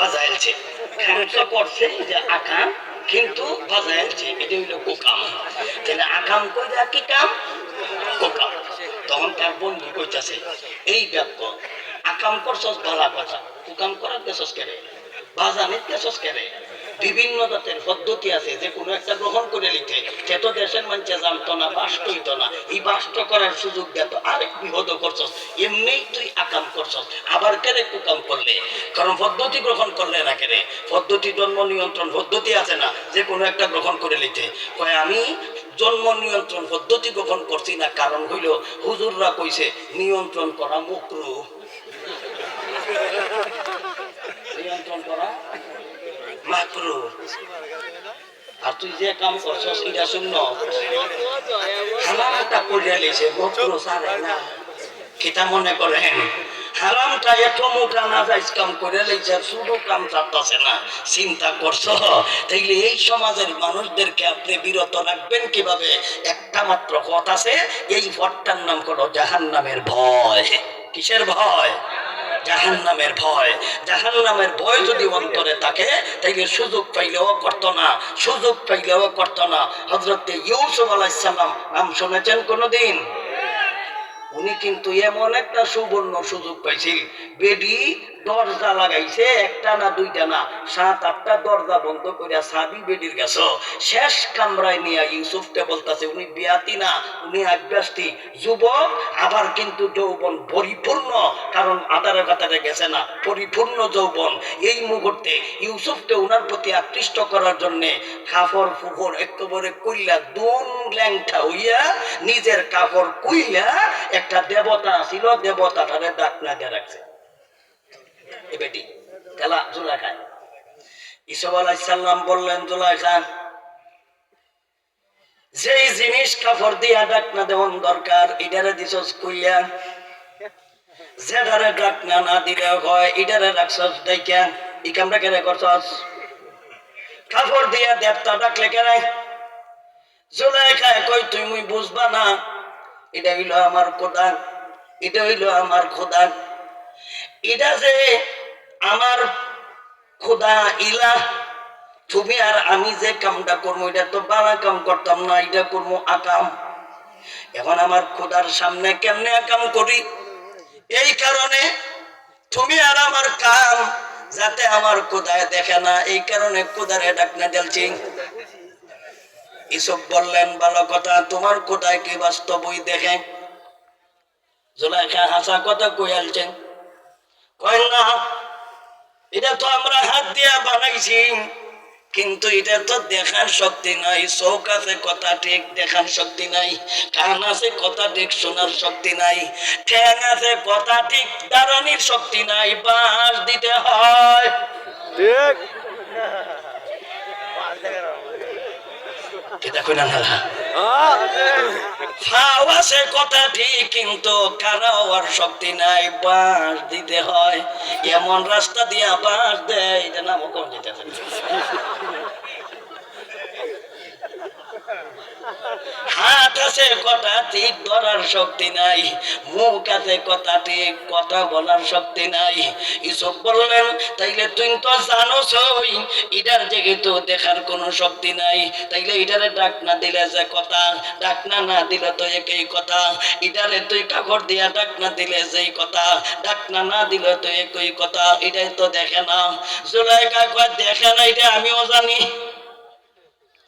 বাজাইলছে খারাপটা করছে যে আকাম, কিন্তু বাজাইলছে এটা হইল কোকাম। তাহলে আকাম কইরা কি কাম? কোকাম। তখন তার বন্ধু কইতাছে, এই বাক্য আকাম করছস ভালা কথা। কুকাম করার দেশস কেড়ে? বাজানিত দেশস কেড়ে? বিভিন্ন জাতের পদ্ধতি আছে, যে কোনো একটা গ্রহণ করে নিতে। সে তো দেশের মানুষে জানতো না বাস্ত হইতো না। এই বাস্ত করার সুযোগ দেত আরেক বিপদ করছস। এমনিই তুই আকাম করছস, আবার কেড়ে কুকাম করলে? কারণ পদ্ধতি গ্রহণ করলে না কেড়ে? পদ্ধতি জন্ম নিয়ন্ত্রণ পদ্ধতি আছে না, যে কোনো একটা গ্রহণ করে নিতে। কয়, আমি জন্ম নিয়ন্ত্রণ পদ্ধতি গ্রহণ করছি না, কারণ হইল হুজুররা কইছে, নিয়ন্ত্রণ করা মুকরু। নিয়ন্ত্রণ করা আর তুই যে কাম করছস, এটা লিছে মকরু সারে না। কিতা মনে করেন? হারামটা এত মোটা না যাইস কাম করে শুধু কাম চাপতাছে না, চিন্তা করছ? তাইলে এই সমাজের মানুষদেরকে আপনি বিরত রাখবেন কীভাবে? একটা মাত্র কথা আছে, এই ভট্টার নাম হলো জাহান নামের ভয়। কিসের ভয়? জাহান নামের ভয়। জাহান্নামের ভয় যদি অন্তরে থাকে, তাইলে সুযোগ পাইলেও করতো না, সুযোগ পাইলেও করতো না। হজরত ইউসুফ আলাইসাল্লাম নাম শুনেছেন কোনোদিন? উনি কিন্তু এমন একটা সুবর্ণ সুযোগ পাইছিল বেডি দরজা লাগাইছে, একটা না দুইটা না, সাত, আটটা দরজা বন্ধ করিয়া সাবি বেডির গেছ শেষ কামরায় নিয়ে ইউসুফকে বলতাছে, উনি বিয়াতি না, উনি আভ্যাসটি যুবক, আবার কিন্তু যৌবন পরিপূর্ণ, কারণ আদারে কাতারে গেছে না, পরিপূর্ণ যৌবন। এই মুহূর্তে ইউসুফকে উনার প্রতি আকৃষ্ট করার জন্যে কাপড় ফুফর একেবারে কইলা দুন ল্যাংটা হইয়া নিজের কাপড় কুইলা একটা দেবতা ছিল দেবতাটারে ডাক না দিয়ে রাখছে। এ বেটি তেলা জুলাখায়। ইসব আলাইসাল্লাম বললেন জুলাইখা যেই জিনিস দিয়া ডাক না দেওয়ান দরকার ইডারে দিছস কইয়া? ডাক না না দিলে হয় ইডারে রাখছস ডাইকা ই কামটা কেন করছস? কাপড় দিয়া দেবতা ডাকলে কেন? জুলাইখায় কই, তুই মুই বুঝবা না? এটা হইল আমার খোদা এটা হইল আমার খোদা এটা যে আমার খোদা ইলা তুমি আর আমি যে কামটা করব, এটা তো বালা কাম করতাম না, এটা করব আকাম। এখন আমার খোদার সামনে কেমনে আকাম করি? এই কারণে তুমি আর আমার কাম যাতে আমার কোদায় দেখে না, এই কারণে কোদারে ডাকনা দেলছি এসব বললেন ভালো কথা, তোমার কোথায় কি বাস্তবই দেখে? জোলাইখা হাসা কথা কইয়ালছেন কয় না, এটা তো আমরা হাত দিয়া বানাইছি, কিন্তু এটা তো দেখার শক্তি নাই, চোখ আছে কথা ঠিক, দেখার শক্তি নাই, কান আছে কথা ঠিক, শোনার শক্তি নাই, ঠ্যাং আছে কথা ঠিক, দাঁড়ানির শক্তি নাই, বাঁশ দিতে হয়। ঠিক। এটা কইনা আছে কথা ঠিক, কিন্তু কারাও আর শক্তি নাই। বাঁশ দিতে হয়, এমন রাস্তা দিয়া বাঁশ দেয়, এটা আছে কথা ঠিক ধরার শক্তি নাই। মুখ আছে কথা ঠিক, কথা বলার শক্তি নাই। ইসব বললেন, তাইলে তুই তো জানোস ইটার যেহেতু দেখার কোনো শক্তি নাই। তাইলে ইটারে ডাক না দিলে যে কথা, ডাক না না দিলে তো একই কথা। ইটারে তুই কাপড় দিয়া ডাক না দিলে যেই কথা, ডাক না না দিলে তো একই কথা এটাই তো দেখে না। জুলাই কাকা দেখে না এটা আমিও জানি।